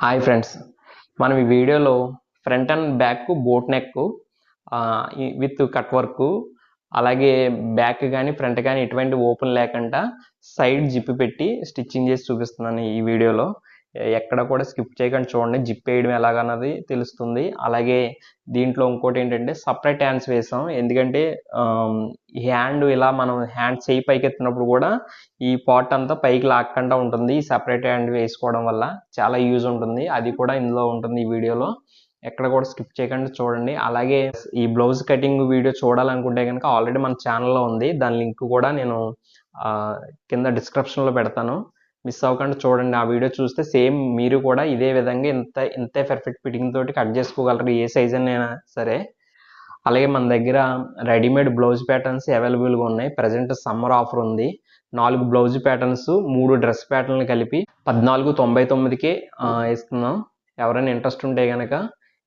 Hi friends. మనం ఈ వీడియోలో front and back boat neck with cut work అలాగే బ్యాక్ కానీ ఫ్రంట్ కానీ ఎటువంటి ఓపెన్ లేకుండా సైడ్ జిప్పు పెట్టి స్టిచ్చింగ్ చేసి చూపిస్తున్నాను ఈ వీడియోలో. ఎక్కడ కూడా స్కిప్ చేయకుండా చూడండి. జిప్ వేయడం ఎలాగన్నది తెలుస్తుంది. అలాగే దీంట్లో ఇంకోటి ఏంటంటే సపరేట్ హ్యాండ్స్ వేసాం. ఎందుకంటే హ్యాండ్ ఇలా మనం హ్యాండ్ చేయి పైకి ఎత్తినప్పుడు కూడా ఈ పాట్ అంతా పైకి లాక్కుండా ఉంటుంది. ఈ సపరేట్ హ్యాండ్ వేసుకోవడం వల్ల చాలా యూజ్ ఉంటుంది. అది కూడా ఇందులో ఉంటుంది ఈ వీడియోలో. ఎక్కడ కూడా స్కిప్ చేయకుండా చూడండి. అలాగే ఈ బ్లౌజ్ కటింగ్ వీడియో చూడాలనుకుంటే కనుక ఆల్రెడీ మన ఛానల్లో ఉంది. దాని లింక్ కూడా నేను కింద డిస్క్రిప్షన్లో పెడతాను. మిస్ అవ్వకుండా చూడండి. ఆ వీడియో చూస్తే సేమ్ మీరు కూడా ఇదే విధంగా ఇంత ఇంతే పర్ఫెక్ట్ ఫిట్టింగ్ తోటి కట్ చేసుకోగలరు. ఏ సైజ్ అయినా సరే. అలాగే మన దగ్గర రెడీమేడ్ బ్లౌజ్ ప్యాటర్న్స్ అవైలబుల్గా ఉన్నాయి. ప్రజెంట్ సమ్మర్ ఆఫర్ ఉంది. నాలుగు బ్లౌజ్ ప్యాటర్న్స్ మూడు డ్రెస్ ప్యాటర్న్లు కలిపి పద్నాలుగు తొంభై తొమ్మిదికే ఇస్తున్నాం. ఎవరైనా ఇంట్రెస్ట్ ఉంటే కనుక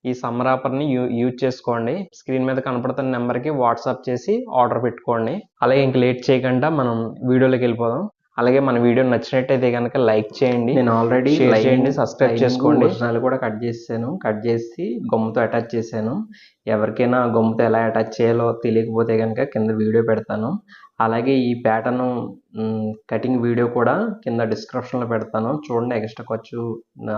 ఈ సమ్మర్ ఆఫర్ని యూ యూజ్ చేసుకోండి. స్క్రీన్ మీద కనపడుతున్న నెంబర్కి వాట్సాప్ చేసి ఆర్డర్ పెట్టుకోండి. అలాగే ఇంక లేట్ చేయకుండా మనం వీడియోలోకి వెళ్ళిపోదాం. అలాగే మన వీడియో నచ్చినట్టయితే కనుక లైక్ చేయండి నేను ఆల్రెడీ Share చేయండి, subscribe చేసుకోండి. ఒరిజినల్ కూడా కట్ చేసాను కట్ చేసి గమ్ముతో అటాచ్ చేశాను. ఎవరికైనా గమ్ముతో ఎలా అటాచ్ చేయాలో తెలియకపోతే కనుక కింద వీడియో పెడతాను. అలాగే ఈ ప్యాటర్న్ కటింగ్ వీడియో కూడా కింద డిస్క్రిప్షన్లో పెడతాను. చూడండి ఎక్స్ట్రా ఖర్చు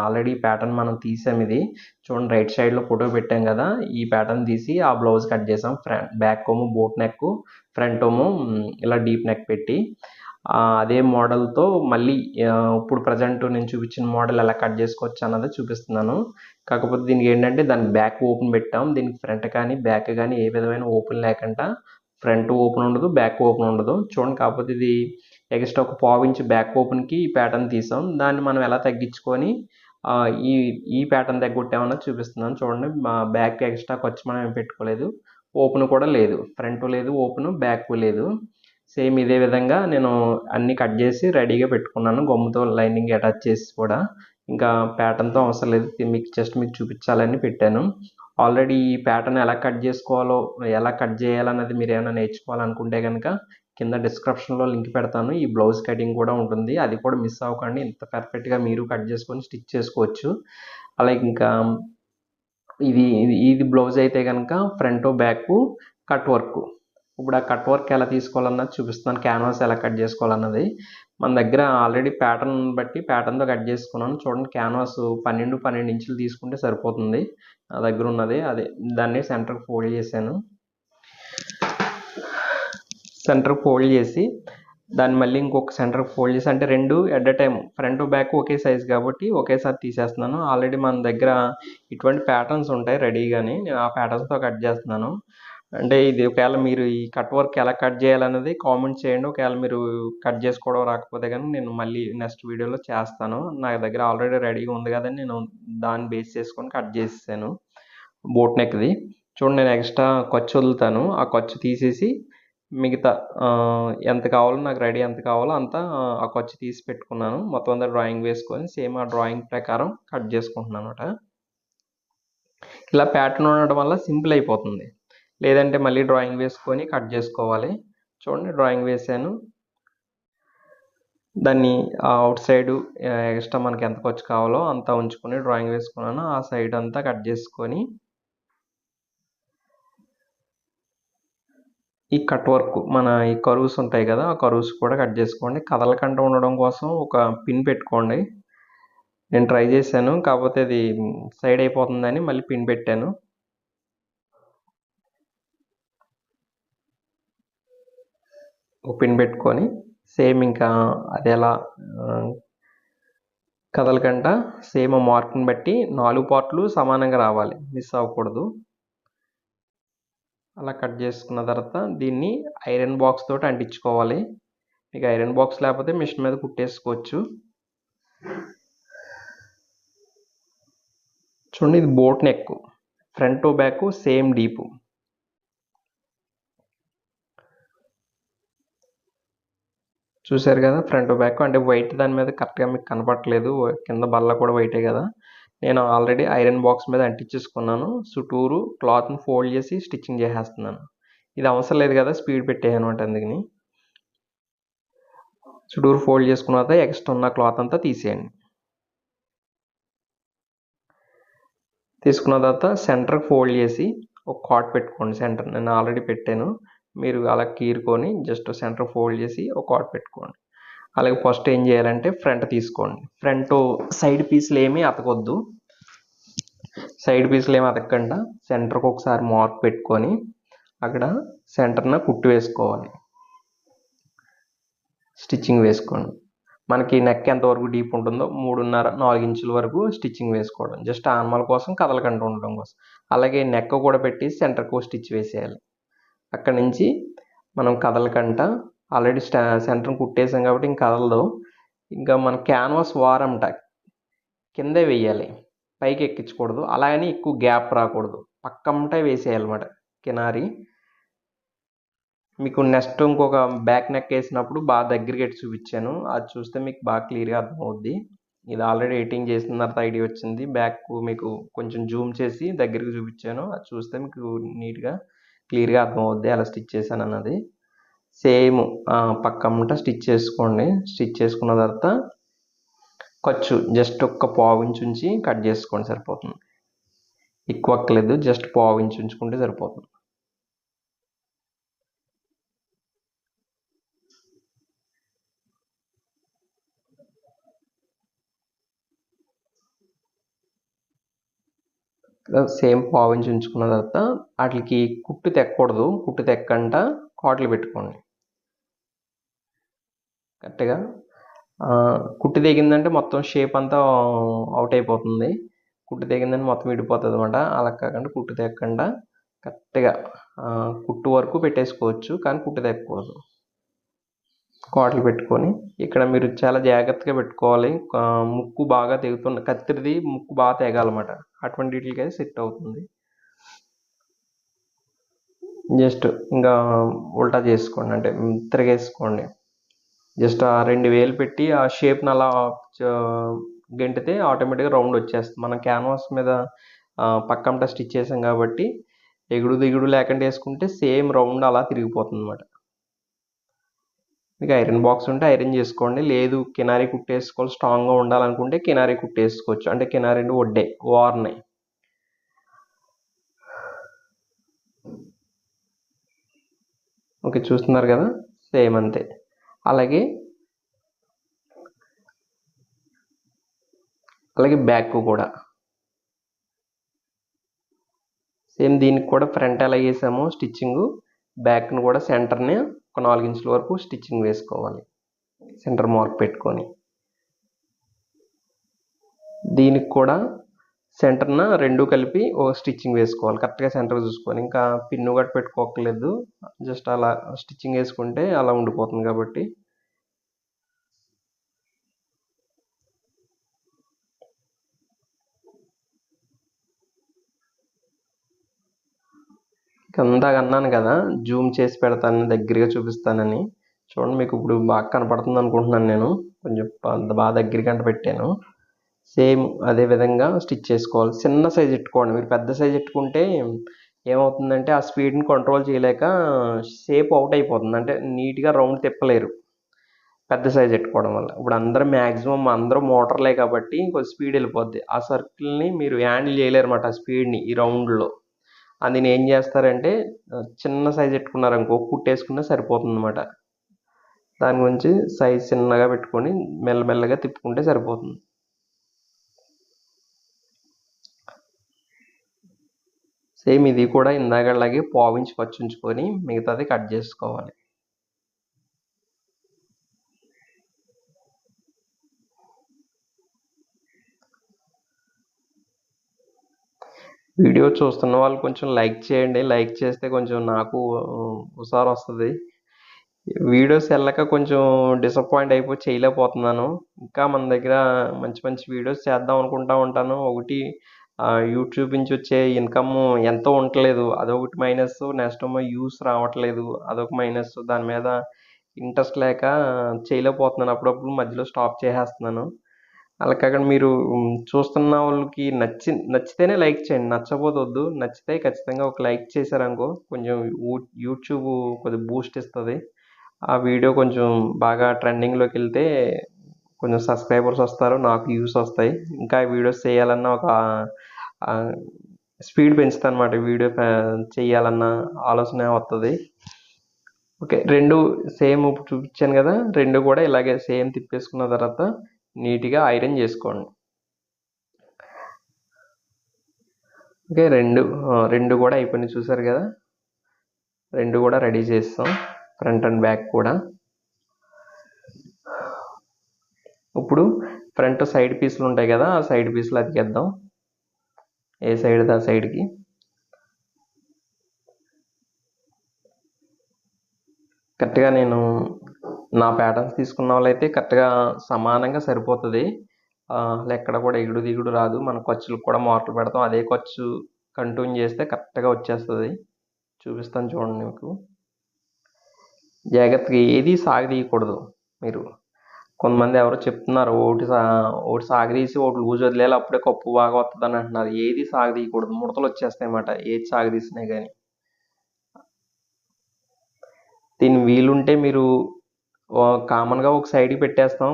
ఆల్రెడీ ప్యాటర్న్ మనం తీసాం ఇది. చూడండి రైట్ సైడ్లో ఫోటో పెట్టాం కదా. ఈ ప్యాటర్న్ తీసి ఆ బ్లౌజ్ కట్ చేసాం. ఫ్రంట్ బ్యాక్ ఓము బోట్ నెక్ ఫ్రంట్ ఓము ఇలా డీప్ నెక్ పెట్టి. అదే మోడల్తో మళ్ళీ ఇప్పుడు ప్రజెంట్ నేను చూపించిన మోడల్ ఎలా కట్ చేసుకోవచ్చు అన్నది చూపిస్తున్నాను. కాకపోతే దీనికి ఏంటంటే దాని బ్యాక్ ఓపెన్ పెట్టాం. దీనికి ఫ్రంట్ కానీ బ్యాక్ కానీ ఏ విధమైన ఓపెన్ లేకుండా ఫ్రంట్ ఓపెన్ ఉండదు బ్యాక్ ఓపెన్ ఉండదు. చూడండి కాకపోతే ఇది ఎక్స్ట్రా ఒక పావు ఇంచ్ బ్యాక్ ఓపెన్కి ఈ ప్యాటర్న్ తీసాం. దాన్ని మనం ఎలా తగ్గించుకొని ఈ ఈ ప్యాటర్న్ తగ్గొట్టామన్నది చూపిస్తున్నాను. చూడండి మా బ్యాక్ ఎక్స్ట్రా ఖర్చు మనం ఏం పెట్టుకోలేదు. ఓపెన్ కూడా లేదు. ఫ్రంట్ లేదు ఓపెన్ బ్యాక్ లేదు. సేమ్ ఇదే విధంగా నేను అన్ని కట్ చేసి రెడీగా పెట్టుకున్నాను. గమ్ముతో లైనింగ్ అటాచ్ చేసి కూడా. ఇంకా ప్యాటర్న్తో అవసరం లేదు. మీకు జస్ట్ మీకు చూపించాలని పెట్టాను. ఆల్రెడీ ఈ ప్యాటర్న్ ఎలా కట్ చేసుకోవాలో ఎలా కట్ చేయాలన్నది మీరు ఏమైనా నేర్చుకోవాలనుకుంటే కనుక కింద డిస్క్రిప్షన్లో లింక్ పెడతాను. ఈ బ్లౌజ్ కటింగ్ కూడా ఉంటుంది. అది కూడా మిస్ అవ్వకండి. ఇంత పర్ఫెక్ట్గా మీరు కట్ చేసుకొని స్టిచ్ చేసుకోవచ్చు. అలాగే ఇంకా ఇది ఇది ఇది బ్లౌజ్ అయితే కనుక ఫ్రంట్ బ్యాక్ కట్ వర్క్. ఇప్పుడు ఆ కట్ వర్క్ ఎలా తీసుకోవాలన్నది చూపిస్తున్నాను. క్యాన్వాస్ ఎలా కట్ చేసుకోవాలన్నది. మన దగ్గర ఆల్రెడీ ప్యాటర్న్ బట్టి ప్యాటర్న్తో కట్ చేసుకున్నాను. చూడండి క్యాన్వాస్ పన్నెండు పన్నెండు ఇంచులు తీసుకుంటే సరిపోతుంది. నా దగ్గర ఉన్నది. అదే దాన్ని సెంటర్కి ఫోల్డ్ చేశాను. సెంటర్కి ఫోల్డ్ చేసి దాన్ని మళ్ళీ ఇంకొక సెంటర్కి ఫోల్డ్ చేసి అంటే రెండు at a time front back okay size కాబట్టి ఒకేసారి తీసేస్తున్నాను. ఆల్రెడీ మన దగ్గర ఇటువంటి ప్యాటర్న్స్ ఉంటాయి రెడీగానే. నేను ఆ ప్యాటర్న్స్తో కట్ చేస్తున్నాను. అంటే ఇది ఒకవేళ మీరు ఈ కట్ వర్క్ ఎలా కట్ చేయాలన్నది కామెంట్ చేయండి. ఒకవేళ మీరు కట్ చేసుకోవడం రాకపోతే కానీ నేను మళ్ళీ నెక్స్ట్ వీడియోలో చేస్తాను. నా దగ్గర ఆల్రెడీ రెడీగా ఉంది కదండి. నేను దాన్ని బేస్ చేసుకొని కట్ చేసేసాను బోట్ నెక్ది చూడండి నేను ఎక్స్ట్రా ఖర్చు వదులుతాను. ఆ ఖర్చు తీసేసి మిగతా ఎంత కావాలో నాకు రెడీ ఎంత కావాలో అంతా ఆ ఖర్చు తీసి పెట్టుకున్నాను. మొత్తం అంతా డ్రాయింగ్ వేసుకొని సేమ్ ఆ డ్రాయింగ్ ప్రకారం కట్ చేసుకుంటున్నాను అనమాట ఇలా ప్యాటర్న్ ఉండడం వల్ల సింపుల్ అయిపోతుంది. లేదంటే మళ్ళీ డ్రాయింగ్ వేసుకొని కట్ చేసుకోవాలి. చూడండి డ్రాయింగ్ వేసాను. దాన్ని అవుట్ సైడ్ ఎక్స్ట్రా మనకి ఎంత ఖర్చు కావాలో అంత ఉంచుకొని డ్రాయింగ్ వేసుకున్నాను. ఆ సైడ్ అంతా కట్ చేసుకొని ఈ కట్ వర్క్ మన ఈ కరువుస్ ఉంటాయి కదా ఆ కరువుస్ కూడా కట్ చేసుకోండి. కదలకుండా ఉండడం కోసం ఒక పిన్ పెట్టుకోండి. నేను ట్రై చేశాను కాకపోతే అది సైడ్ అయిపోతుందని మళ్ళీ పిన్ పెట్టాను. ఒక పిన్ పెట్టుకొని సేమ్ ఇంకా అది ఎలా కదలకంట సేమ్ మార్క్ని బట్టి నాలుగు పార్ట్లు సమానంగా రావాలి మిస్ అవ్వకూడదు. అలా కట్ చేసుకున్న తర్వాత దీన్ని ఐరన్ బాక్స్ తోటి అంటించుకోవాలి. మీకు ఐరన్ బాక్స్ లేకపోతే మిషన్ మీద కుట్టేసుకోవచ్చు. చూడండి ఇది boat neck front back same deep. చూసారు కదా ఫ్రంట్ బ్యాక్. అంటే వైట్ దాని మీద కరెక్ట్గా మీకు కనపడట్లేదు. కింద బల్ల కూడా వైటే కదా. నేను ఆల్రెడీ ఐరన్ బాక్స్ మీద అంటించేసుకున్నాను. చుట్టూరు క్లాత్ని ఫోల్డ్ చేసి స్టిచ్చింగ్ చేసేస్తున్నాను. ఇది అవసరం లేదు కదా స్పీడ్ పెట్టేయను అందుకని. చుట్టూరు ఫోల్డ్ చేసుకున్న తర్వాత ఎక్స్ట్రా ఉన్న క్లాత్ అంతా తీసేయండి. తీసుకున్న తర్వాత సెంటర్ ఫోల్డ్ చేసి ఒక కాట్ పెట్టుకోండి సెంటర్. నేను ఆల్రెడీ పెట్టాను. మీరు అలా కీరుకొని జస్ట్ సెంటర్ ఫోల్డ్ చేసి ఒక కాట్ పెట్టుకోండి. అలాగే ఫస్ట్ ఏం చేయాలంటే ఫ్రంట్ తీసుకోండి. ఫ్రంట్ సైడ్ పీస్లు ఏమీ అతకొద్దు. సైడ్ పీస్లు ఏమి అతకకుండా సెంటర్కి ఒకసారి మార్క్ పెట్టుకొని అక్కడ సెంటర్న కుట్టు వేసుకోవాలి. స్టిచ్చింగ్ వేసుకోండి. మనకి నెక్ ఎంతవరకు డీప్ ఉంటుందో మూడున్నర నాలుగు ఇంచుల వరకు స్టిచ్చింగ్ వేసుకోవడం. జస్ట్ ఆన్మల్ కోసం కదలకుండా ఉండడం కోసం. అలాగే నెక్ కూడా పెట్టి సెంటర్కు స్టిచ్ వేసేయాలి. అక్కడి నుంచి మనం కదలకంట ఆల్రెడీ స్టా సెంటర్ కుట్టేసాం కాబట్టి ఇంక కదలదు. ఇంకా మన క్యాన్వాస్ వారంట. కిందే వేయాలి. పైకి ఎక్కించకూడదు. అలాగని ఎక్కువ గ్యాప్ రాకూడదు. పక్కంటే వేసేయాలన్నమాట కినారి. మీకు నెక్స్ట్ ఇంకొక బ్యాక్ నెక్ వేసినప్పుడు బాగా దగ్గరికి చూపించాను. అది చూస్తే మీకు బాగా క్లియర్గా అర్థమవుద్ది. ఇది ఆల్రెడీ ఎడిటింగ్ చేసిన తర్వాత ఐడియా వచ్చింది. బ్యాక్ మీకు కొంచెం జూమ్ చేసి దగ్గరికి చూపించాను. అది చూస్తే మీకు నీట్గా క్లియర్గా అర్థమవుద్ది అలా స్టిచ్ చేశాను అన్నది సేమ్ పక్కమ్మట స్టిచ్ చేసుకోండి. స్టిచ్ చేసుకున్న తర్వాత ఖర్చు జస్ట్ ఒక్క పావు ఉంచి కట్ చేసుకోండి సరిపోతుంది. ఎక్కువ అక్కలేదు జస్ట్ పావు ఉంచుకుంటే సరిపోతుంది. సేమ్ పావు ఉంచుకున్న తర్వాత వాటికి కుట్టు తెక్కకూడదు కుట్టు తెక్కంట కాట్లు పెట్టుకోండి. కరెక్ట్గా? కుట్టు తెగిందంటే మొత్తం షేప్ అంతా అవుట్ అయిపోతుంది. కుట్టు తెగిందంటే మొత్తం విడిపోతుంది అనమాట అలా కాకుండా కుట్టు తెక్కకుండా కరెక్ట్గా కుట్టు వరకు పెట్టేసుకోవచ్చు. కానీ కుట్టు తెక్కకూడదు. కోటలు పెట్టుకొని ఇక్కడ మీరు చాలా జాగ్రత్తగా పెట్టుకోవాలి. ముక్కు బాగా తెగుతున్న కత్తిరిది ముక్కు బాగా తెగాలన్నమాట. అటువంటి వీటికి సెట్ అవుతుంది. జస్ట్ ఇంకా ఉల్టా చేసుకోండి అంటే తిరగేసుకోండి. జస్ట్ ఆ రెండు వేలు పెట్టి ఆ షేప్ని అలా గెంటితే ఆటోమేటిక్గా రౌండ్ వచ్చేస్తుంది. మనం క్యాన్వాస్ మీద పక్కంట స్టిచ్ చేసాం కాబట్టి ఎగుడు దిగుడు లేకుండా వేసుకుంటే సేమ్ రౌండ్ అలా తిరిగిపోతుంది అనమాట మీకు ఐరన్ బాక్స్ ఉంటే ఐరన్ చేసుకోండి. లేదు కినారీ కుట్టేసుకోవాలి స్ట్రాంగ్గా ఉండాలనుకుంటే కినారీ కుట్టేసుకోవచ్చు. అంటే కినారీ వడ్డే వార్నే ఓకే చూస్తున్నారు కదా? సేమ్ అంతే. అలాగే అలాగే బ్యాక్ కూడా. సేమ్ దీనికి కూడా ఫ్రంట్ ఎలా వేసామో స్టిచ్చింగ్ బ్యాక్ను కూడా సెంటర్ని ఒక నాలుగు ఇంచుల వరకు స్టిచ్చింగ్ వేసుకోవాలి. సెంటర్ మార్క్ పెట్టుకొని. దీనికి కూడా సెంటర్న రెండు కలిపి ఓ స్టిచ్చింగ్ వేసుకోవాలి. కరెక్ట్గా సెంటర్ చూసుకొని. ఇంకా పిన్ను గట్ట పెట్టుకోకలేదు జస్ట్ అలా స్టిచ్చింగ్ వేసుకుంటే అలా ఉండిపోతుంది కాబట్టి ఇందాక అన్నాను కదా జూమ్ చేసి పెడతాను దగ్గరగా చూపిస్తానని. చూడండి మీకు ఇప్పుడు బాగా కనపడుతుంది అనుకుంటున్నాను నేను. కొంచెం బాగా దగ్గరికి అంట పెట్టాను. సేమ్ అదే విధంగా స్టిచ్ చేసుకోవాలి. చిన్న సైజ్ ఎట్టుకోండి. మీరు పెద్ద సైజ్ ఎట్టుకుంటే ఏమవుతుందంటే ఆ స్పీడ్ని కంట్రోల్ చేయలేక షేప్ అవుట్ అయిపోతుంది. అంటే నీట్గా రౌండ్ తిప్పలేరు. పెద్ద సైజ్ ఎట్టుకోవడం వల్ల. ఇప్పుడు అందరూ మ్యాక్సిమం అందరూ మోటార్లే కాబట్టి కొంచెం స్పీడ్ వెళ్ళిపోద్ది. ఆ సర్కిల్ని మీరు హ్యాండిల్ చేయలేరు అనమాట ఆ స్పీడ్ని ఈ రౌండ్లో. అందుని ఏం చేస్తారంటే చిన్న సైజ్ పెట్టుకున్నారనుకో కుట్టేసుకున్నా సరిపోతుంది అనమాట దాని గురించి సైజ్ చిన్నగా పెట్టుకొని మెల్లమెల్లగా తిప్పుకుంటే సరిపోతుంది. సేమ్ ఇది కూడా ఇందాకలాగే పావించి ఖర్చు మిగతాది కట్ చేసుకోవాలి. వీడియో చూస్తున్న వాళ్ళు కొంచెం లైక్ చేయండి. లైక్ చేస్తే కొంచెం నాకు హుషారు వస్తుంది. వీడియోస్ వెళ్ళక కొంచెం డిసప్పాయింట్ అయిపోయి చేయలేకపోతున్నాను. ఇంకా మన దగ్గర మంచి మంచి వీడియోస్ చేద్దాం అనుకుంటా ఉంటాను. ఒకటి యూట్యూబ్ నుంచి వచ్చే ఇన్కమ్ ఎంతో ఉండట్లేదు అదొకటి మైనస్. నెక్స్ట్ యూస్ రావట్లేదు. అదొక మైనస్. దాని మీద ఇంట్రెస్ట్ లేక చేయలేకపోతున్నాను. అప్పుడప్పుడు మధ్యలో స్టాప్ చేసేస్తున్నాను. అలా కాకుండా మీరు చూస్తున్న వాళ్ళకి నచ్చి నచ్చితేనే లైక్ చేయండి. నచ్చబోదొద్దు వద్దు నచ్చితే ఖచ్చితంగా ఒక లైక్ చేశారనుకో కొంచెం యూట్యూబ్ కొద్దిగా బూస్ట్ ఇస్తుంది. ఆ వీడియో కొంచెం బాగా ట్రెండింగ్లోకి వెళ్తే కొంచెం సబ్స్క్రైబర్స్ వస్తారు నాకు వ్యూస్ వస్తాయి. ఇంకా వీడియోస్ చేయాలన్న ఒక స్పీడ్ పెంచుతాను అనమాట వీడియో చేయాలన్న ఆలోచన వస్తుంది ఓకే రెండు సేమ్ ఇప్పుడు చూపించాను కదా రెండు కూడా ఇలాగే సేమ్ తిప్పేసుకున్న తర్వాత నీట్గా ఐరన్ చేసుకోండి. ఓకే రెండు రెండు కూడా అయిపోయినాయి చూసారు కదా? రెండు కూడా రెడీ చేస్తాం. ఫ్రంట్ అండ్ బ్యాక్ కూడా. ఇప్పుడు ఫ్రంట్ సైడ్ పీసులు ఉంటాయి కదా ఆ సైడ్ పీసులు అతికేద్దాం. ఏ సైడ్ ఆ సైడ్కి? కరెక్ట్గా నేను నా ప్యాటర్న్స్ తీసుకున్న వాళ్ళైతే కరెక్ట్గా సమానంగా సరిపోతుంది. అసలు ఎక్కడ కూడా ఎగుడు దిగుడు రాదు. మన ఖర్చులకు కూడా మార్కులు పెడతాం. అదే ఖర్చు కంటిన్యూ చేస్తే కరెక్ట్గా వచ్చేస్తుంది. చూపిస్తాను చూడండి మీకు. జాగ్రత్తగా ఏది సాగదీయకూడదు మీరు. కొంతమంది ఎవరో చెప్తున్నారు ఒకటి సా ఒకటి సాగదీసి ఒకటి లూజ్ వదిలేయాలి అప్పుడే కప్పు బాగా వస్తుంది అని అంటున్నారు. ఏది సాగదీయకూడదు? ముడతలు వచ్చేస్తాయి అన్నమాట. ఏది సాగదీసినా కానీ దీని వీలుంటే మీరు కామన్గా ఒక సైడ్కి పెట్టేస్తాం.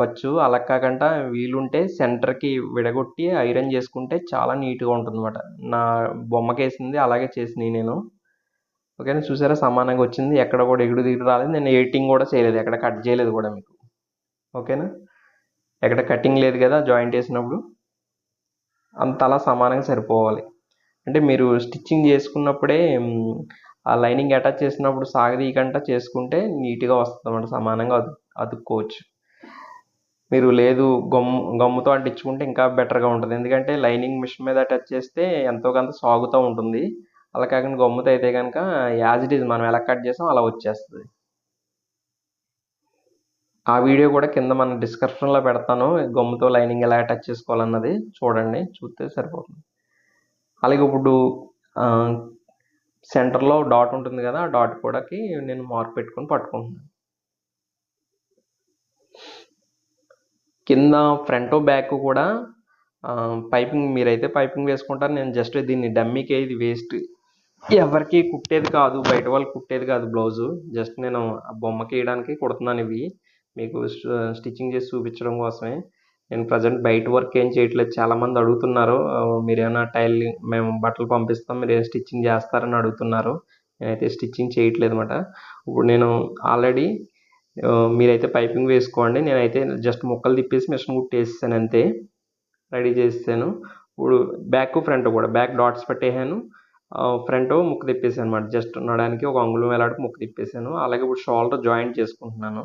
ఖర్చు అలా కాకుండా వీలుంటే సెంటర్కి విడగొట్టి ఐరన్ చేసుకుంటే చాలా నీట్గా ఉంటుంది అనమాట నా బొమ్మకి వేసింది అలాగే చేసినాయి నేను. ఓకేనా చూసారా? సమానంగా వచ్చింది. ఎక్కడ కూడా ఎగుడు దిగుడు రాలేదు. నేను ఎయిటింగ్ కూడా చేయలేదు. ఎక్కడ కట్ చేయలేదు కూడా మీకు. ఓకేనా ఎక్కడ కటింగ్ లేదు కదా జాయింట్ వేసినప్పుడు అంత అలా సమానంగా సరిపోవాలి. అంటే మీరు స్టిచ్చింగ్ చేసుకున్నప్పుడే ఆ లైనింగ్ అటాచ్ చేసినప్పుడు సాగదీయకుండా చేసుకుంటే నీట్గా వస్తుంది అన్నమాట సమానంగా అదు అతుక్కోవచ్చు మీరు లేదు గమ్ము గమ్ముతో అంటించుకుంటే ఇంకా బెటర్గా ఉంటుంది. ఎందుకంటే లైనింగ్ మిషన్ మీద అటాచ్ చేస్తే ఎంతో కొంత సాగుతూ ఉంటుంది. అలా కాకుండా గమ్ముతో అయితే కనుక యాజ్ ఇట్ ఈజ్ మనం ఎలా కట్ చేసాం అలా వచ్చేస్తుంది. ఆ వీడియో కూడా కింద మన డిస్క్రిప్షన్లో పెడతాను. గమ్ముతో లైనింగ్ ఎలా అటాచ్ చేసుకోవాలన్నది చూడండి. చూస్తే సరిపోతుంది. అలాగే ఇప్పుడు సెంటర్లో డాట్ ఉంటుంది కదా ఆ డాట్ కూడాకి నేను మార్క్ పెట్టుకొని పట్టుకుంటున్నాను. కింద ఫ్రంట్ బ్యాక్ కూడా పైపింగ్ మీరైతే పైపింగ్ వేసుకుంటారు నేను జస్ట్ దీన్ని డమ్మీకే ఇది వేస్ట్. ఎవరికి కుట్టేది కాదు బయట వాళ్ళు కుట్టేది కాదు బ్లౌజు. జస్ట్ నేను ఆ బొమ్మకి వేయడానికి కుడుతున్నాను ఇవి. మీకు స్టిచ్చింగ్ చేసి చూపించడం కోసమే. నేను ప్రజెంట్ బయట వర్క్ ఏం చేయట్లేదు. చాలామంది అడుగుతున్నారు మీరేమైనా టైలింగ్ మేము బట్టలు పంపిస్తాం మీరు ఏం స్టిచ్చింగ్ చేస్తారని అడుగుతున్నారు. నేనైతే స్టిచ్చింగ్ చేయట్లేదు అనమాట ఇప్పుడు నేను ఆల్రెడీ మీరైతే పైపింగ్ వేసుకోండి. నేనైతే జస్ట్ ముక్కలు తిప్పేసి మిషన్ కుట్టేసాను అంతే. రెడీ చేసాను ఇప్పుడు బ్యాక్ ఫ్రంట్ కూడా బ్యాక్ డాట్స్ పెట్టేసాను. ఫ్రంట్ ముక్కు తిప్పేసాను అనమాట జస్ట్ నడడానికి ఒక అంగుళం వేలాడికి ముక్కు తిప్పేసాను. అలాగే ఇప్పుడు షోల్డర్ జాయింట్ చేసుకుంటున్నాను.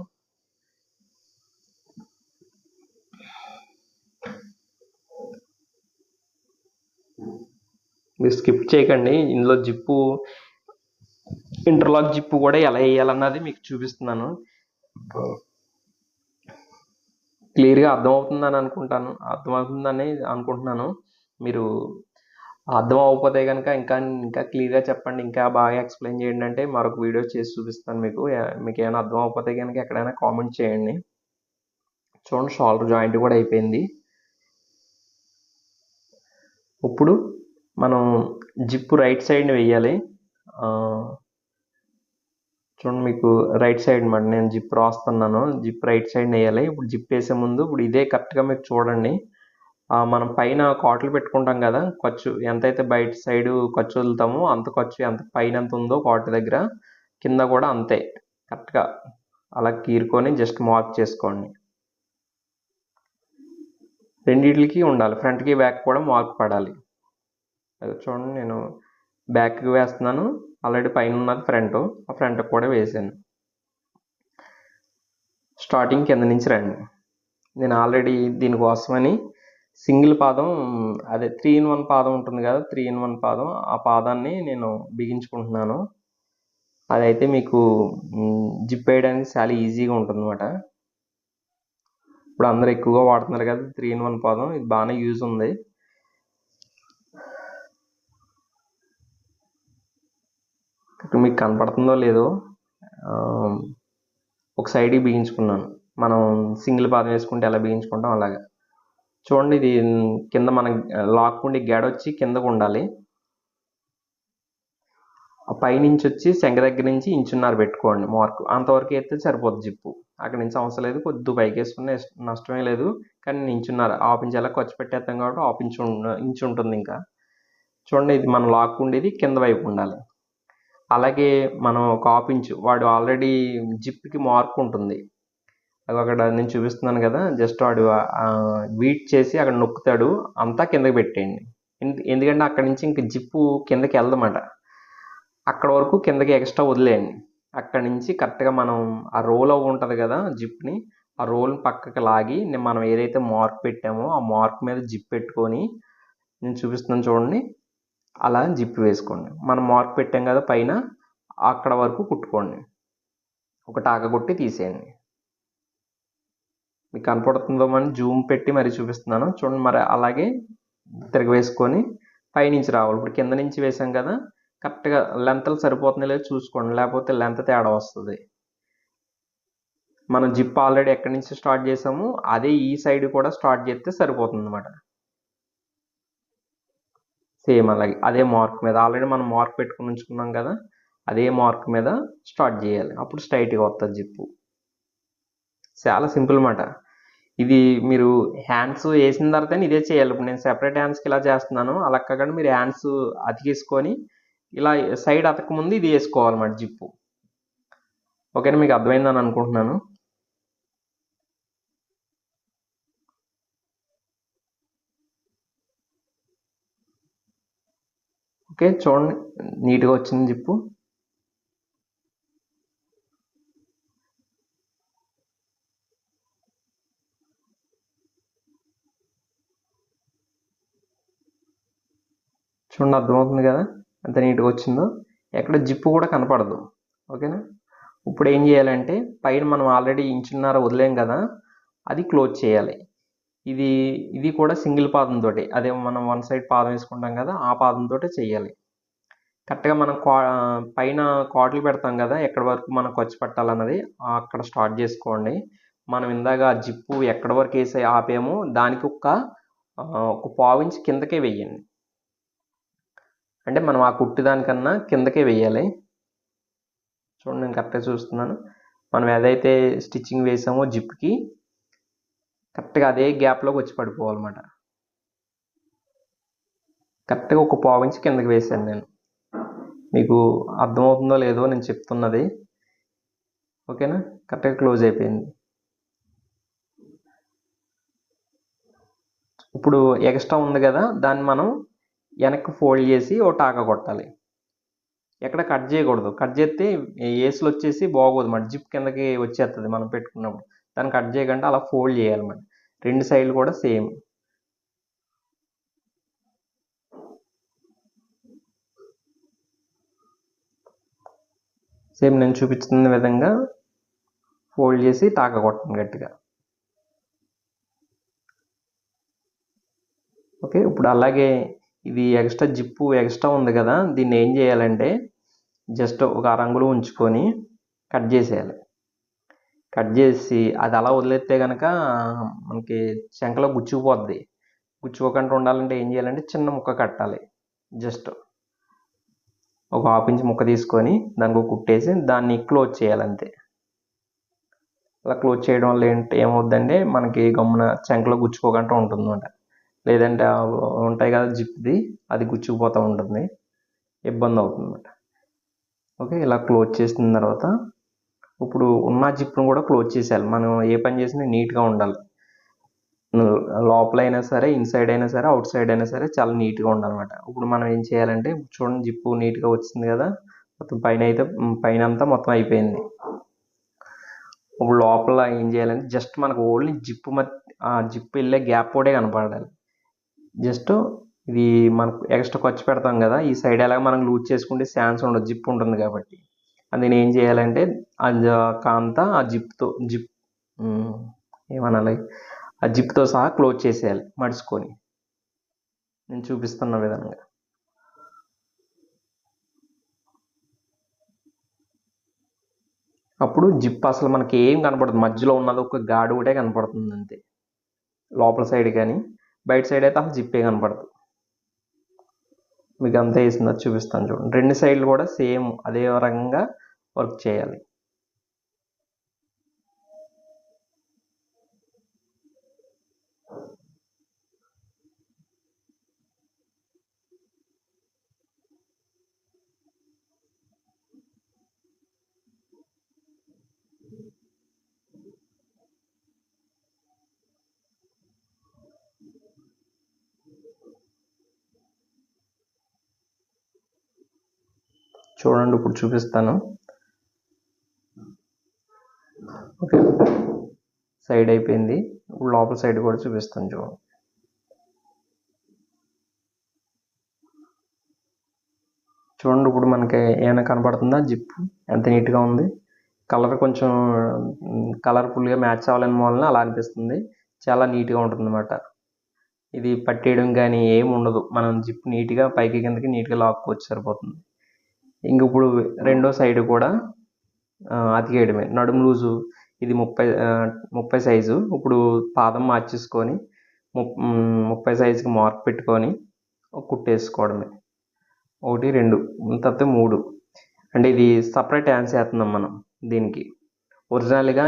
మీరు స్కిప్ చేయకండి. ఇందులో జిప్పు ఇంటర్లాక్ జిప్పు కూడా ఎలా వేయాలన్నది మీకు చూపిస్తున్నాను. క్లియర్గా అర్థమవుతుందని అనుకుంటాను. అర్థమవుతుందని అనుకుంటున్నాను. మీరు అర్థం అవ్వకపోతే కనుక ఇంకా ఇంకా క్లియర్గా చెప్పండి. ఇంకా బాగా ఎక్స్ప్లెయిన్ చేయండి అంటే మరొక వీడియో చేసి చూపిస్తాను మీకు. మీకు ఏమైనా అర్థం అవ్వకపోతే కనుక ఎక్కడైనా కామెంట్ చేయండి. చూడండి షోల్డర్ జాయింట్ కూడా అయిపోయింది. ఇప్పుడు మనం జిప్పు రైట్ సైడ్ని వెయ్యాలి. చూడండి మీకు రైట్ సైడ్ అనమాట నేను జిప్ రాస్తున్నాను. జిప్ రైట్ సైడ్ వేయాలి ఇప్పుడు జిప్ వేసే ముందు ఇప్పుడు ఇదే కరెక్ట్గా మీరు చూడండి. మనం పైన కాట్లు పెట్టుకుంటాం కదా ఖర్చు ఎంతైతే బయట సైడ్ ఖర్చు వదులుతామో అంత ఖర్చు ఎంత పైన ఎంత ఉందో కాటు దగ్గర కింద కూడా అంతే. కరెక్ట్గా అలా కీరుకొని జస్ట్ మార్క్ చేసుకోండి. రెండిటికి ఉండాలి. ఫ్రంట్కి బ్యాక్ కూడా మార్క్ పడాలి. చూడండి నేను బ్యాక్కి వేస్తున్నాను. ఆల్రెడీ పైన ఉన్నది ఫ్రంట్ ఆ ఫ్రంట్ కూడా వేసాను. స్టార్టింగ్ కింద నుంచి రండి. నేను ఆల్రెడీ దీనికోసమని సింగిల్ పాదం అదే త్రీ ఇన్ వన్ పాదం ఉంటుంది కదా త్రీ ఇన్ వన్ పాదం ఆ పాదాన్ని నేను బిగించుకుంటున్నాను. అదైతే మీకు జిప్ వేయడానికి చాలా ఈజీగా ఉంటుంది అనమాట ఇప్పుడు అందరు ఎక్కువగా వాడుతున్నారు కదా త్రీ ఇన్ వన్ పాదం ఇది బాగానే యూజ్ ఉంది. మీకు కనపడుతుందో లేదో ఒక సైడ్ బిగించుకున్నాను. మనం సింగిల్ పాదం వేసుకుంటే ఎలా బిగించుకుంటాం అలాగా. చూడండి ఇది కింద మన లాక్కుండి గెడ వచ్చి కిందకు ఉండాలి. పైనుంచి వచ్చి శంఖ దగ్గర నుంచి ఇంచున్నర పెట్టుకోండి మార్క్. అంతవరకు అయితే సరిపోద్ది జిప్పు. అక్కడ నుంచి అవసరం లేదు కొద్ది పైకి వేసుకున్న నష్టమే లేదు. కానీ నించున్నారు ఆపించేలా ఎలా ఖర్చు పెట్టేస్తాం కాబట్టి ఆపించు ఇంచు ఉంటుంది ఇంకా. చూడండి ఇది మనం లాక్ ఉండేది కింద వైపు ఉండాలి. అలాగే మనం ఒక హాఫ్ ఇంచ్ వాడు ఆల్రెడీ జిప్కి మార్క్ ఉంటుంది. అది అక్కడ నేను చూపిస్తున్నాను కదా జస్ట్ వాడు వీట్ చేసి అక్కడ నొక్కుతాడు అంతా కిందకి పెట్టేయండి. ఎందు- ఎందుకంటే అక్కడ నుంచి ఇంక జిప్పు కిందకి వెళ్దన్నమాట అక్కడ వరకు కిందకి ఎక్స్ట్రా వదిలేయండి. అక్కడి నుంచి కరెక్ట్గా మనం ఆ రోల్ అవి ఉంటుంది కదా జిప్ని ఆ రోల్ని పక్కకి లాగి నేను మనం ఏదైతే మార్క్ పెట్టామో ఆ మార్క్ మీద జిప్ పెట్టుకొని నేను చూపిస్తున్నాను చూడండి అలా జిప్ వేసుకోండి. మనం మార్క్ పెట్టాం కదా పైన అక్కడ వరకు కుట్టుకోండి. ఒక టాక కొట్టి తీసేయండి. మీకు కనపడుతుందో మనం జూమ్ పెట్టి మరి చూపిస్తున్నాను. చూడండి మరి అలాగే తిరగ వేసుకొని పైనుంచి రావాలి. ఇప్పుడు కింద నుంచి వేసాం కదా కరెక్ట్గా లెంత్లు సరిపోతుంది లేదో చూసుకోండి. లేకపోతే లెంత్ తేడా వస్తుంది. మనం జిప్ ఆల్రెడీ ఎక్కడి నుంచి స్టార్ట్ చేసాము అదే ఈ సైడ్ కూడా స్టార్ట్ చేస్తే సరిపోతుంది అనమాట సేమ్ అలాగే. అదే మార్క్ మీద ఆల్రెడీ మనం మార్క్ పెట్టుకుని ఉంచుకున్నాం కదా అదే మార్క్ మీద స్టార్ట్ చేయాలి. అప్పుడు స్ట్రైట్గా వస్తుంది జిప్పు. చాలా సింపుల్ మాట. ఇది మీరు హ్యాండ్స్ వేసిన తర్వాత ఇదే చేయాలి. ఇప్పుడు నేను సెపరేట్ హ్యాండ్స్కి ఇలా చేస్తున్నాను. అలా కాకుండా మీరు హ్యాండ్స్ అతికేసుకొని ఇలా సైడ్ అతక ముందు ఇది వేసుకోవాలన్నమాట జిప్పు. ఓకేనా? మీకు అర్థమైందని అనుకుంటున్నాను. ఓకే చూడండి. నీట్గా వచ్చింది జిప్పు. చూడండి అర్థమవుతుంది కదా? ఎంత నీట్గా వచ్చిందో. ఎక్కడ జిప్పు కూడా కనపడదు. ఓకేనా? ఇప్పుడు ఏం చేయాలంటే పైన మనం ఆల్రెడీ ఇంచున్నర వదిలేం కదా? అది క్లోజ్ చేయాలి. ఇది ఇది కూడా సింగిల్ పాదంతో అదే మనం వన్ సైడ్ పాదం వేసుకుంటాం కదా ఆ పాదంతో చేయాలి. కరెక్ట్గా మనం కా పైన కాట్లు పెడతాం కదా ఎక్కడి వరకు మనం ఖర్చు పెట్టాలన్నది అక్కడ స్టార్ట్ చేసుకోండి. మనం ఇందాక ఆ జిప్పు ఎక్కడి వరకు వేసి ఆపేమో దానికి ఒక ఒక పావు ఇంచ్ కిందకే వెయ్యండి అంటే మనం ఆ కుట్టి దానికన్నా కిందకే వెయ్యాలి చూడండి నేను కరెక్ట్గా చూస్తున్నాను. మనం ఏదైతే స్టిచ్చింగ్ వేసామో జిప్కి కరెక్ట్గా అదే గ్యాప్లోకి వచ్చి పడిపోవాలన్నమాట. కరెక్ట్గా ఒక పావు కిందకి వేసాను నేను. మీకు అర్థమవుతుందో లేదో నేను చెప్తున్నది. ఓకేనా? కరెక్ట్గా క్లోజ్ అయిపోయింది. ఇప్పుడు ఎక్స్ట్రా ఉంది కదా దాన్ని మనం వెనక్కి ఫోల్డ్ చేసి ఓ టాకా కొట్టాలి. ఎక్కడ కట్ చేయకూడదు. కట్ చేస్తే ఏసులు వచ్చేసి బాగోదు మన జిప్ కిందకి వచ్చేస్తుంది మనం పెట్టుకున్నప్పుడు. దాన్ని కట్ చేయకుండా అలా ఫోల్డ్ చేయాలి రెండు సైడ్లు కూడా సేమ్. సేమ్ నేను చూపిస్తున్న విధంగా ఫోల్డ్ చేసి తాక కొట్టండి గట్టిగా. ఓకే ఇప్పుడు అలాగే ఇది ఎక్స్ట్రా జిప్పు ఎక్స్ట్రా ఉంది కదా దీన్ని ఏం చేయాలంటే జస్ట్ ఒక అరంగులు ఉంచుకొని కట్ చేసేయాలి. కట్ చేసి అది అలా వదిలేస్తే కనుక మనకి శంఖలో గుచ్చుకుపోద్ది గుచ్చుకోకుండా ఉండాలంటే ఏం చేయాలంటే చిన్న ముక్క కట్టాలి. జస్ట్ ఒక హాఫ్ ఇంచ్ ముక్క తీసుకొని దానికి కుట్టేసి దాన్ని క్లోజ్ చేయాలి అంతే అలా క్లోజ్ చేయడం వల్ల ఏంటి ఏమవుద్దంటే మనకి గమ్మున చెంకలో గుచ్చుకోకుండా ఉంటుందన్నమాట. లేదంటే ఉంటాయి కదా జిప్ది అది గుచ్చుకుపోతూ ఉంటుంది. ఇబ్బంది అవుతుందన్నమాట. ఓకే ఇలా క్లోజ్ చేసిన తర్వాత ఇప్పుడు ఉన్న జిప్ను కూడా క్లోజ్ చేసేయాలి. మనం ఏ పని చేసినా నీట్గా ఉండాలి. లోపల అయినా సరే ఇన్సైడ్ అయినా సరే అవుట్ సైడ్ అయినా సరే చాలా నీట్గా ఉండాలన్నమాట. ఇప్పుడు మనం ఏం చేయాలంటే చూడండి జిప్పు నీట్గా వచ్చింది కదా మొత్తం పైన అయితే పైన అంతా మొత్తం అయిపోయింది. ఇప్పుడు లోపల ఏం చేయాలంటే జస్ట్ మనకు ఓన్లీ జిప్పు మత్ ఆ జిప్పు వెళ్ళే గ్యాప్ కూడా కనపడాలి. జస్ట్ ఇది మనకు ఎక్స్ట్రా ఖర్చు పెడతాం కదా ఈ సైడ్ ఎలాగ మనం లూజ్ చేసుకుంటే ఛాన్స్ ఉండదు జిప్ ఉంటుంది కాబట్టి. అది నేను ఏం చేయాలంటే అది కాంత ఆ జిప్తో జిప్ ఏమనాలి? ఆ జిప్తో సహా క్లోజ్ చేసేయాలి మడుచుకొని. నేను చూపిస్తున్న విధంగా. అప్పుడు జిప్ అసలు మనకి ఏం కనపడదు. మధ్యలో ఉన్నది ఒక గాడి ఒకటే కనపడుతుంది అంతే. లోపల సైడ్ కానీ బయట సైడ్ అయితే అసలు జిప్పే కనపడదు. మీకు అంతా వేసిందో చూపిస్తాను చూడండి. రెండు సైడ్లు కూడా సేమ్ అదే రకంగా వర్క్ చేయాలి. చూడండి ఇప్పుడు చూపిస్తాను. ఓకే. సైడ్ అయిపోయింది. ఇప్పుడు లోపల సైడ్ కూడా చూపిస్తాను చూడండి. చూడండి ఇప్పుడు మనకి ఏమైనా కనపడుతుందా? జిప్. ఎంత నీట్గా ఉంది. కలర్ కొంచెం కలర్ఫుల్గా మ్యాచ్ అవ్వాలని వలన అలా అనిపిస్తుంది. చాలా నీట్గా ఉంటుంది అనమాట ఇది పట్టేయడం కానీ ఏమి ఉండదు. మనం జిప్ నీట్గా పైకి కిందకి నీట్గా లాక్కోవచ్చు సరిపోతుంది. ఇంక ఇప్పుడు రెండో సైడ్ కూడా అతికేయడమే. నడుము లూజు ఇది ముప్పై ముప్పై సైజు ఇప్పుడు పాదం మార్చేసుకొని ముప్ ముప్పై సైజుకి మార్క్ పెట్టుకొని కుట్టేసుకోవడమే ఒకటి రెండు తర్వాత మూడు. అంటే ఇది సపరేట్ హ్యాండ్స్ వేస్తున్నాం మనం దీనికి. ఒరిజినల్గా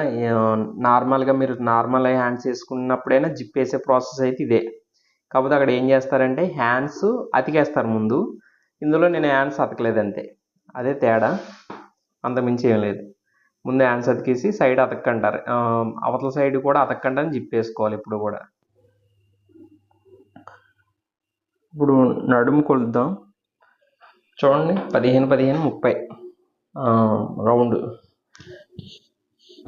నార్మల్గా మీరు నార్మల్ హ్యాండ్స్ వేసుకున్నప్పుడైనా జిప్ వేసే ప్రాసెస్ అయితే ఇదే. కాకపోతే అక్కడ ఏం చేస్తారంటే హ్యాండ్స్ అతికేస్తారు ముందు. ఇందులో నేను హ్యాండ్స్ అతకలేదు అంతే అదే తేడా. అంతమించి ఏం లేదు. ముందు హ్యాండ్స్ అతికేసి సైడ్ అతక్కంటారు. అవతల సైడ్ కూడా అతక్కండి అని జిప్ వేసుకోవాలి ఇప్పుడు కూడా. ఇప్పుడు నడుము కొలుద్దాం. చూడండి పదిహేను పదిహేను ముప్పై. రౌండ్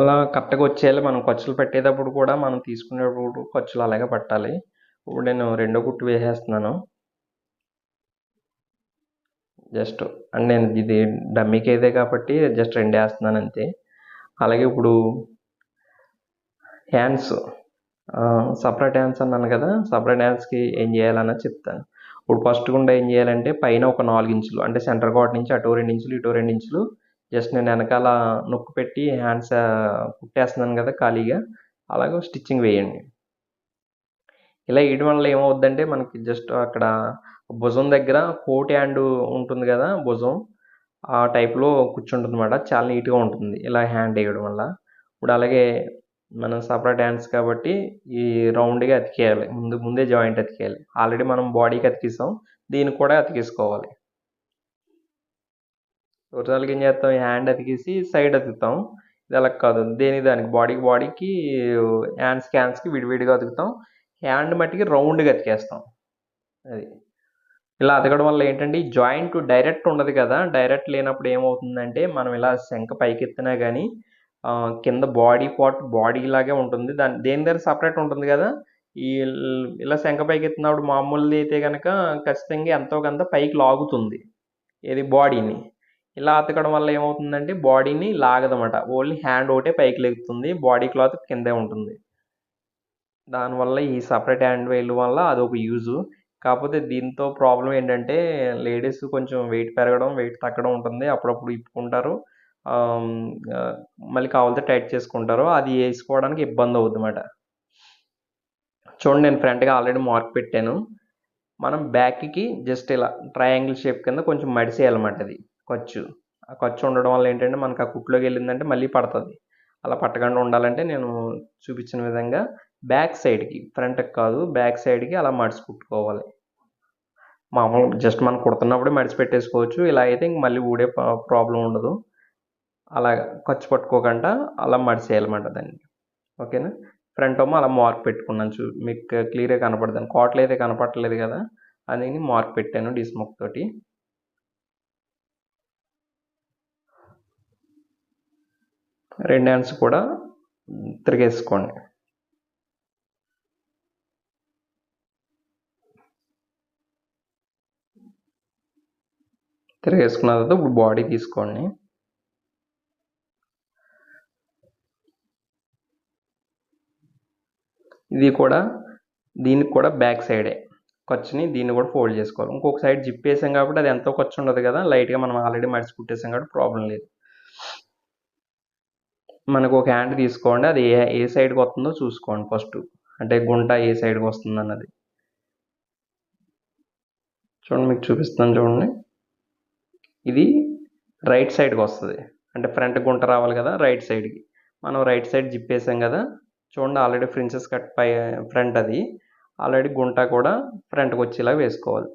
అలా కరెక్ట్గా వచ్చేయాలి. మనం ఖర్చులు పెట్టేటప్పుడు కూడా మనం తీసుకునేటప్పుడు ఖర్చులు అలాగే పట్టాలి. ఇప్పుడు నేను రెండో కుట్టు వేసేస్తున్నాను. జస్ట్ అంటే నేను ఇది డమ్మీకి అయితే కాబట్టి జస్ట్ రెండు వేస్తున్నాను అంతే. అలాగే ఇప్పుడు హ్యాండ్స్ సపరేట్ హ్యాండ్స్ అన్నాను కదా సపరేట్ హ్యాండ్స్కి ఏం చేయాలన్నది చెప్తాను. ఇప్పుడు ఫస్ట్ గుండా ఏం చేయాలంటే పైన ఒక నాలుగు ఇంచులు అంటే సెంటర్ కోట నుంచి అటు రెండు ఇంచులు ఇటు రెండు ఇంచులు జస్ట్ నేను వెనకాల నొక్కు పెట్టి హ్యాండ్స్ కుట్టేస్తున్నాను కదా ఖాళీగా అలాగే స్టిచ్చింగ్ వేయండి. ఇలా వేయడం వల్ల ఏమవుద్దంటే మనకి జస్ట్ అక్కడ భుజం దగ్గర కోట్ హ్యాండ్ ఉంటుంది కదా భుజం ఆ టైప్లో కూర్చుంటుంది అనమాట చాలా నీట్గా ఉంటుంది ఇలా హ్యాండ్ వేయడం వల్ల. ఇప్పుడు అలాగే మనం సపరేట్ హ్యాండ్స్ కాబట్టి ఈ రౌండ్గా అతికేయాలి. ముందు ముందే జాయింట్ అతికేయాలి. ఆల్రెడీ మనం బాడీకి అతికిస్తాం దీనికి కూడా అతికేసుకోవాలి. ఒరిజినల్గా ఏం చేస్తాం? హ్యాండ్ అతికేసి సైడ్ అతుకుతాం. ఇది అలా కాదు. దేని దానికి? బాడీకి బాడీకి హ్యాండ్స్కి హ్యాండ్స్కి విడివిడిగా అతుకుతాం. హ్యాండ్ మట్టికి రౌండ్గా అతికేస్తాం. అది. ఇలా అతకడం వల్ల ఏంటంటే జాయింట్ డైరెక్ట్ ఉండదు కదా? డైరెక్ట్ లేనప్పుడు ఏమవుతుందంటే మనం ఇలా శంఖ పైకి ఎత్తినా కానీ కింద బాడీ పార్ట్ బాడీ లాగే ఉంటుంది. దాని దేని దగ్గర సపరేట్ ఉంటుంది కదా? ఈ ఇలా శంఖ పైకి ఎత్తినప్పుడు మామూలుది అయితే కనుక ఖచ్చితంగా ఎంతో కొంత పైకి లాగుతుంది. ఇది బాడీని. ఇలా అతకడం వల్ల ఏమవుతుందంటే బాడీని లాగదన్నమాట. ఓన్లీ హ్యాండ్ ఒకటే పైకి లెగుతుంది. బాడీ క్లాత్ కిందే ఉంటుంది. దానివల్ల ఈ సపరేట్ హ్యాండ్ వేయడం వల్ల అదొక యూజ్. కాకపోతే దీంతో ప్రాబ్లం ఏంటంటే లేడీస్ కొంచెం వెయిట్ పెరగడం వెయిట్ తగ్గడం ఉంటుంది. అప్పుడప్పుడు ఇప్పుకుంటారు. మళ్ళీ కావాలితే టైట్ చేసుకుంటారు. అది వేసుకోవడానికి ఇబ్బంది అవుతుంది అన్నమాట చూడండి నేను ఫ్రంట్గా ఆల్రెడీ మార్క్ పెట్టాను. మనం బ్యాక్కి జస్ట్ ఇలా ట్రయాంగిల్ షేప్ కింద కొంచెం మడిసేయాలన్నమాట అది. ఖర్చు. ఆ ఖర్చు ఉండడం వల్ల ఏంటంటే మనకు ఆ కుట్లోకి వెళ్ళిందంటే మళ్ళీ పడుతుంది. అలా పట్టకుండా ఉండాలంటే నేను చూపించిన విధంగా బ్యాక్ సైడ్కి ఫ్రంట్కి కాదు బ్యాక్ సైడ్కి అలా మడిచి కుట్టుకోవాలి మామూలు జస్ట్ మనం కుడుతున్నప్పుడే మడిచి పెట్టేసుకోవచ్చు ఇలా అయితే ఇంక మళ్ళీ ఊడే ప్రాబ్లం ఉండదు. అలా ఖర్చు పట్టుకోకుండా అలా మడిచేయాలన్నమాట దాన్ని. ఓకేనా? ఫ్రంట్ ఏమో అలా మార్క్ పెట్టుకున్నాను చూ మీకు క్లియర్గా కనపడదాను. కోట్లు అయితే కనపడలేదు కదా? అందుకని మార్క్ పెట్టాను డిస్మోక్ తోటి. రెండు హ్యాండ్స్ కూడా తిరిగేసుకోండి. తిరిగేసుకున్న తర్వాత ఇప్పుడు బాడీ తీసుకోండి. ఇది కూడా దీనికి కూడా బ్యాక్ సైడే ఖర్చుని దీన్ని కూడా ఫోల్డ్ చేసుకోవాలి. ఇంకొక సైడ్ జిప్ వేసాం కాబట్టి అది ఎంతో ఖర్చు ఉండదు కదా లైట్గా మనం ఆల్రెడీ మడిచి కుట్టేసాం కాబట్టి ప్రాబ్లం లేదు. మనకు ఒక హ్యాండ్ తీసుకోండి అది ఏ ఏ సైడ్కి వస్తుందో చూసుకోండి ఫస్ట్. అంటే గుంట ఏ సైడ్కి వస్తుంది అన్నది చూడండి మీకు చూపిస్తాను చూడండి. ఇది రైట్ సైడ్కి వస్తుంది. అంటే ఫ్రంట్ గుంట రావాలి కదా రైట్ సైడ్కి మనం రైట్ సైడ్ జిప్పేసాం కదా చూడండి ఆల్రెడీ ఫ్రిన్సెస్ కట్ పై ఫ్రంట్ అది. ఆల్రెడీ గుంట కూడా ఫ్రంట్కి వచ్చేలా వేసుకోవాలి.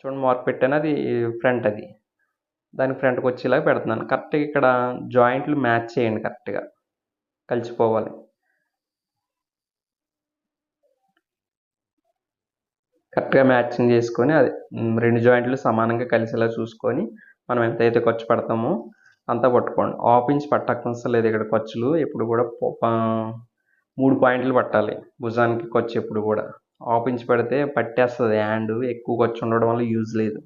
చూడండి మార్క్ పెట్టాను అది ఫ్రంట్ అది. దాని ఫ్రంట్కి వచ్చేలా పెడుతున్నాను. కరెక్ట్గా ఇక్కడ జాయింట్లు మ్యాచ్ చేయండి కరెక్ట్గా కలిసిపోవాలి. కరెక్ట్గా మ్యాచింగ్ చేసుకొని అది రెండు జాయింట్లు సమానంగా కలిసేలా చూసుకొని మనం ఎంతైతే ఖర్చు పెడతామో అంతా పట్టుకోండి. హాఫ్ ఇంచ్ పట్టక్కర్లేదు లేదు ఇక్కడ ఖర్చులు. ఎప్పుడు కూడా మూడు పాయింట్లు పట్టాలి. భుజానికి ఖర్చు ఎప్పుడు కూడా. హాఫ్ ఇంచ్ పెడితే పట్టేస్తుంది. హ్యాండ్ ఎక్కువ ఖర్చు ఉండడం వల్ల యూజ్ లేదు.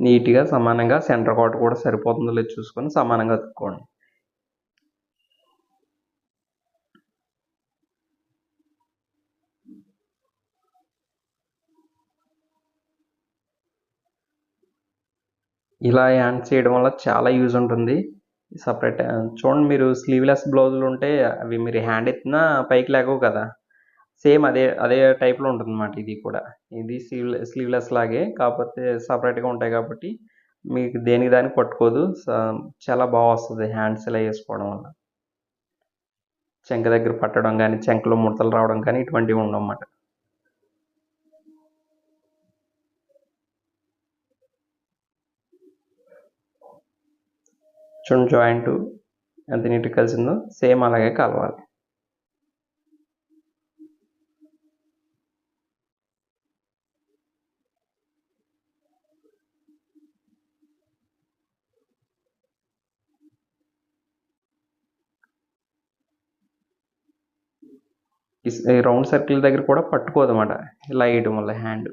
నీట్గా సమానంగా సెంటర్ కోట కూడా సరిపోతుందో లేదో చూసుకొని సమానంగా అతుక్కోండి ఇలా హ్యాండ్ చేయడం వల్ల చాలా యూజ్ ఉంటుంది. సపరేట్ చూడండి మీరు స్లీవ్లెస్ బ్లౌజులు ఉంటే అవి మీరు హ్యాండ్ ఎత్తినా పైకి లేకవు కదా. సేమ్ అదే అదే టైప్లో ఉంటుంది అన్నమాట ఇది కూడా. ఇది స్లీవ్ స్లీవ్లెస్ లాగే కాకపోతే సపరేట్గా ఉంటాయి కాబట్టి మీకు దేనికి దానికి పట్టుకోదు. చాలా బాగా వస్తుంది హ్యాండ్స్ ఇలా వేసుకోవడం వల్ల. చెంక దగ్గర పట్టడం కానీ చెంకలో ముడతలు రావడం కానీ ఇటువంటివి ఉండవు అన్నమాట. చూడండి జాయింట్ ఎంత నీట్గా కలిసిందో సేమ్ అలాగే కలవాలి. ఈ రౌండ్ సర్కిల్ దగ్గర కూడా పట్టుకోదు అన్నమాట ఇలా వేయడం వల్ల హ్యాండ్.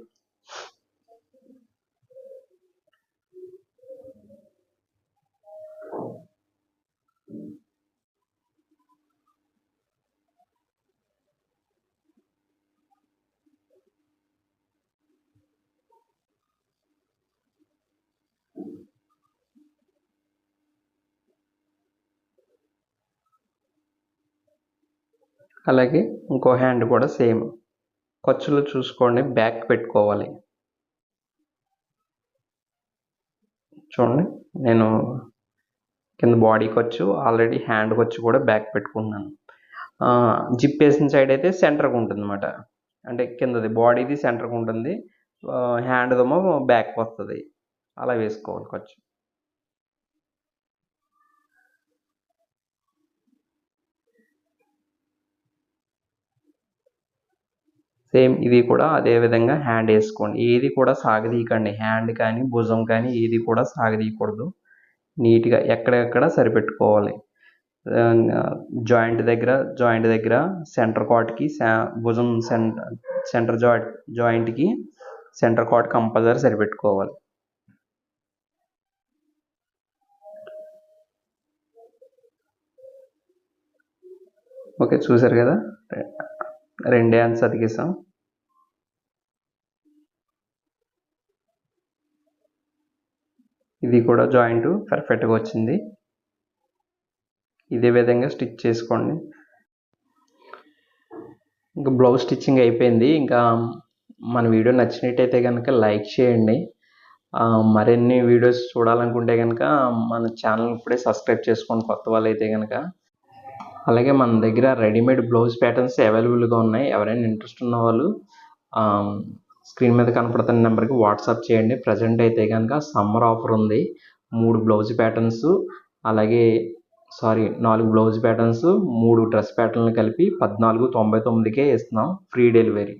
అలాగే ఇంకో హ్యాండ్ కూడా సేమ్ ఖర్చులు చూసుకోండి బ్యాక్ పెట్టుకోవాలి. చూడండి నేను కింద బాడీ ఖర్చు ఆల్రెడీ హ్యాండ్ ఖర్చు కూడా బ్యాక్ పెట్టుకున్నాను జిప్ వేసిన సైడ్ అయితే సెంటర్కి ఉంటుంది అనమాట అంటే కిందది బాడీది సెంటర్కి ఉంటుంది. హ్యాండ్దేమో బ్యాక్ వస్తుంది. అలా వేసుకోవాలి ఖర్చు. సేమ్ ఇది కూడా అదే విధంగా హ్యాండ్ వేసుకోండి. ఏది కూడా సాగదీయకండి. హ్యాండ్ కానీ భుజం కానీ ఏది కూడా సాగదీయకూడదు. నీట్గా ఎక్కడెక్కడ సరిపెట్టుకోవాలి. జాయింట్ దగ్గర జాయింట్ దగ్గర సెంటర్ కాట్కి భుజం సెంటర్ సెంటర్ జాయింట్ జాయింట్కి సెంటర్ కాట్ కంపల్సరీ సరిపెట్టుకోవాలి. ఓకే చూసారు కదా? రెండే హ్యాండ్స్ అతికిస్తాం ఇది కూడా జాయింట్ పర్ఫెక్ట్గా వచ్చింది. ఇదే విధంగా స్టిచ్ చేసుకోండి. ఇంకా బ్లౌజ్ స్టిచ్చింగ్ అయిపోయింది. ఇంకా మన వీడియో నచ్చినట్టయితే కనుక లైక్ చేయండి. మరిన్ని వీడియోస్ చూడాలనుకుంటే కనుక మన ఛానల్ ఇప్పుడే సబ్స్క్రైబ్ చేసుకోండి కొత్త వాళ్ళు అయితే కనుక అలాగే మన దగ్గర రెడీమేడ్ బ్లౌజ్ ప్యాటర్న్స్ అవైలబుల్గా ఉన్నాయి. ఎవరైనా ఇంట్రెస్ట్ ఉన్న వాళ్ళు స్క్రీన్ మీద కనపడుతున్న నెంబర్కి వాట్సాప్ చేయండి. ప్రజెంట్ అయితే కనుక సమ్మర్ ఆఫర్ ఉంది. మూడు బ్లౌజ్ ప్యాటర్న్స్ అలాగే సారీ నాలుగు బ్లౌజ్ ప్యాటర్న్స్ మూడు డ్రెస్ ప్యాటర్న్లు కలిపి పద్నాలుగు తొంభై తొమ్మిదికే ఇస్తున్నాం. Free delivery.